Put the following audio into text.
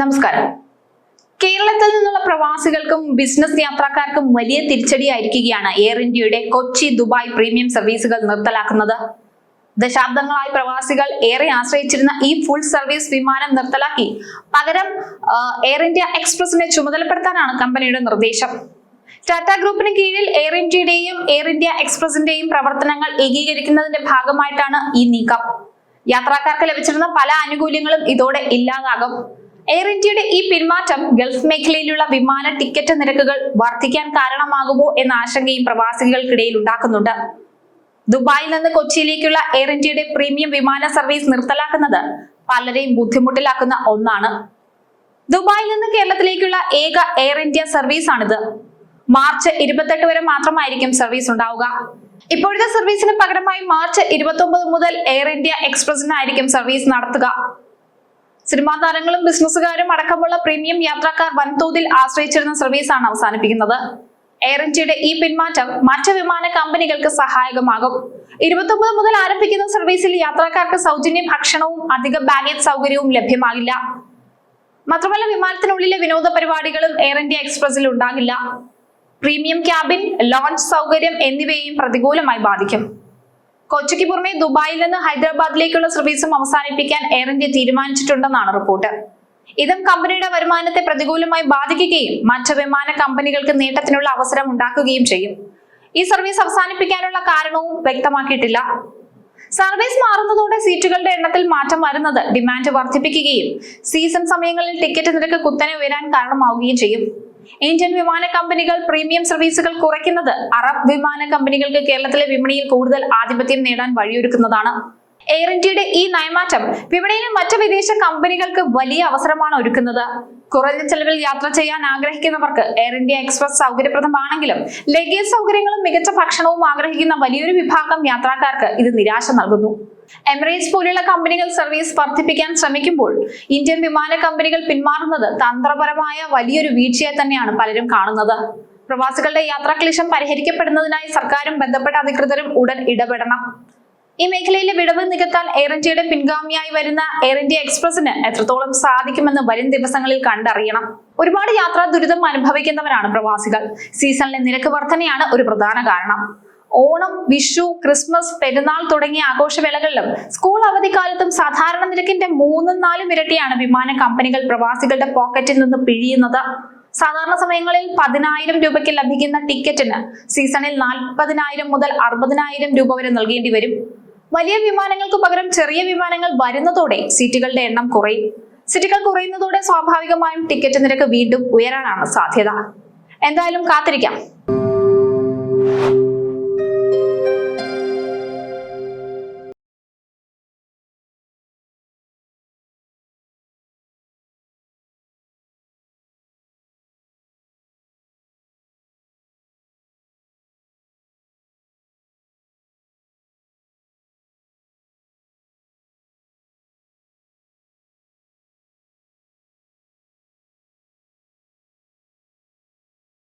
നമസ്കാരം. കേരളത്തിൽ നിന്നുള്ള പ്രവാസികൾക്കും ബിസിനസ് യാത്രക്കാർക്കും വലിയ തിരിച്ചടിയായിരിക്കുകയാണ് എയർ ഇന്ത്യയുടെ കൊച്ചി ദുബായ് പ്രീമിയം സർവീസുകൾ നിർത്തലാക്കുന്നത്. ദശാബ്ദങ്ങളായി പ്രവാസികൾ ഏറെ ആശ്രയിച്ചിരുന്ന ഈ ഫുൾ സർവീസ് വിമാനം നിർത്തലാക്കി. പകരം എയർ ഇന്ത്യ എക്സ്പ്രസിനെ ചുമതലപ്പെടുത്താനാണ് കമ്പനിയുടെ നിർദ്ദേശം. ടാറ്റ ഗ്രൂപ്പിന് കീഴിൽ എയർ ഇന്ത്യയുടെയും എയർ ഇന്ത്യ എക്സ്പ്രസിന്റെയും പ്രവർത്തനങ്ങൾ ഏകീകരിക്കുന്നതിന്റെ ഭാഗമായിട്ടാണ് ഈ നീക്കം. യാത്രക്കാർക്ക് ലഭിച്ചിരുന്ന പല ആനുകൂല്യങ്ങളും ഇതോടെ ഇല്ലാതാകും. എയർ ഇന്ത്യയുടെ ഈ പിന്മാറ്റം ഗൾഫ് മേഖലയിലുള്ള വിമാന ടിക്കറ്റ് നിരക്കുകൾ വർദ്ധിക്കാൻ കാരണമാകുമോ എന്ന ആശങ്കയും പ്രവാസികൾക്കിടയിൽ ഉണ്ടാക്കുന്നുണ്ട്. ദുബായിൽ നിന്ന് കൊച്ചിയിലേക്കുള്ള എയർ ഇന്ത്യയുടെ പ്രീമിയം വിമാന സർവീസ് നിർത്തലാക്കുന്നത് പലരെയും ബുദ്ധിമുട്ടിലാക്കുന്ന ഒന്നാണ്. ദുബായിൽ നിന്ന് കേരളത്തിലേക്കുള്ള ഏക എയർ ഇന്ത്യ സർവീസ് ആണിത്. മാർച്ച് ഇരുപത്തെട്ട് വരെ മാത്രമായിരിക്കും സർവീസ് ഉണ്ടാവുക. ഇപ്പോഴത്തെ സർവീസിന് പകരമായി മാർച്ച് ഇരുപത്തി മുതൽ എയർ ഇന്ത്യ എക്സ്പ്രസിനായിരിക്കും സർവീസ് നടത്തുക. സിനിമാ താരങ്ങളും ബിസിനസ്സുകാരും അടക്കമുള്ള പ്രീമിയം യാത്രക്കാർ വൻതോതിൽ ആശ്രയിച്ചിരുന്ന സർവീസാണ് അവസാനിപ്പിക്കുന്നത്. എയർ ഇന്ത്യയുടെ ഈ പിന്മാറ്റം മറ്റു വിമാന കമ്പനികൾക്ക് സഹായകമാകും. ഇരുപത്തൊമ്പത് മുതൽ ആരംഭിക്കുന്ന സർവീസിൽ യാത്രക്കാർക്ക് സൗജന്യ ഭക്ഷണവും അധിക ബാഗേജ് സൗകര്യവും ലഭ്യമാകില്ല. മാത്രമല്ല വിമാനത്തിനുള്ളിലെ വിനോദ പരിപാടികളും എയർ ഇന്ത്യ എക്സ്പ്രസിൽ ഉണ്ടാകില്ല. പ്രീമിയം ക്യാബിൻ ലോഞ്ച് സൗകര്യം എന്നിവയെയും പ്രതികൂലമായി ബാധിക്കും. കൊച്ചിക്ക് പുറമെ ദുബായിൽ നിന്ന് ഹൈദരാബാദിലേക്കുള്ള സർവീസും അവസാനിപ്പിക്കാൻ എയർ ഇന്ത്യ തീരുമാനിച്ചിട്ടുണ്ടെന്നാണ് റിപ്പോർട്ട്. ഇതും കമ്പനിയുടെ വരുമാനത്തെ പ്രതികൂലമായി ബാധിക്കുകയും മറ്റ് വിമാന കമ്പനികൾക്ക് നേട്ടത്തിനുള്ള അവസരം ഉണ്ടാക്കുകയും ചെയ്യും. ഈ സർവീസ് അവസാനിപ്പിക്കാനുള്ള കാരണവും വ്യക്തമാക്കിയിട്ടില്ല. സർവീസ് മാറുന്നതോടെ സീറ്റുകളുടെ എണ്ണത്തിൽ മാറ്റം വരുന്നത് ഡിമാൻഡ് വർദ്ധിപ്പിക്കുകയും സീസൺ സമയങ്ങളിൽ ടിക്കറ്റ് നിരക്ക് കുത്തനെ ഉയരാൻ കാരണമാവുകയും ചെയ്യും. ഇന്ത്യൻ വിമാന കമ്പനികൾ പ്രീമിയം സർവീസുകൾ കുറയ്ക്കുന്നത് അറബ് വിമാന കമ്പനികൾക്ക് കേരളത്തിലെ വിപണിയിൽ കൂടുതൽ ആധിപത്യം നേടാൻ വഴിയൊരുക്കുന്നതാണ്. എയർ ഇന്ത്യയുടെ ഈ നയമാറ്റം വിപണിയിലെ മറ്റ് വിദേശ കമ്പനികൾക്ക് വലിയ അവസരമാണ് ഒരുക്കുന്നത്. കുറഞ്ഞ ചെലവിൽ യാത്ര ചെയ്യാൻ ആഗ്രഹിക്കുന്നവർക്ക് എയർ ഇന്ത്യ എക്സ്പ്രസ് സൗകര്യപ്രദമാണെങ്കിലും ലഗേജ് സൗകര്യങ്ങളും മികച്ച ഭക്ഷണവും ആഗ്രഹിക്കുന്ന വലിയൊരു വിഭാഗം യാത്രക്കാർക്ക് ഇത് നിരാശ നൽകുന്നു. എമിറേറ്റ്സ് പോലെയുള്ള കമ്പനികൾ സർവീസ് വർദ്ധിപ്പിക്കാൻ ശ്രമിക്കുമ്പോൾ ഇന്ത്യൻ വിമാന കമ്പനികൾ പിന്മാറുന്നത് തന്ത്രപരമായ വലിയൊരു വീഴ്ചയെ തന്നെയാണ് പലരും കാണുന്നത്. പ്രവാസികളുടെ യാത്രാക്ലേശം പരിഹരിക്കപ്പെടുന്നതിനായി സർക്കാരും ബന്ധപ്പെട്ട അധികൃതരും ഉടൻ ഇടപെടണം. ഈ മേഖലയിലെ വിടവ് നികത്താൻ എയർ ഇന്ത്യയുടെ പിൻഗാമിയായി വരുന്ന എയർ ഇന്ത്യ എക്സ്പ്രസിന് എത്രത്തോളം സാധിക്കുമെന്ന് വരും ദിവസങ്ങളിൽ കണ്ടറിയണം. ഒരുപാട് യാത്രാ ദുരിതം അനുഭവിക്കുന്നവരാണ് പ്രവാസികൾ. സീസണിലെ നിരക്ക് വർധനയാണ് ഒരു പ്രധാന കാരണം. ഓണം വിഷു ക്രിസ്മസ് പെരുന്നാൾ തുടങ്ങിയ ആഘോഷവേളകളിലും സ്കൂൾ അവധിക്കാലത്തും സാധാരണ നിരക്കിന്റെ മൂന്നും നാലും ഇരട്ടിയാണ് വിമാന കമ്പനികൾ പ്രവാസികളുടെ പോക്കറ്റിൽ നിന്ന് പിഴിയുന്നത്. സാധാരണ സമയങ്ങളിൽ പതിനായിരം രൂപയ്ക്ക് ലഭിക്കുന്ന ടിക്കറ്റിന് സീസണിൽ നാൽപ്പതിനായിരം മുതൽ അറുപതിനായിരം രൂപ വരെ നൽകേണ്ടി വരും. വലിയ വിമാനങ്ങൾക്ക് പകരം ചെറിയ വിമാനങ്ങൾ വരുന്നതോടെ സീറ്റുകളുടെ എണ്ണം കുറയും. സീറ്റുകൾ കുറയുന്നതോടെ സ്വാഭാവികമായും ടിക്കറ്റ് നിരക്ക് വീണ്ടും ഉയരാനാണ് സാധ്യത. എന്തായാലും കാത്തിരിക്കാം.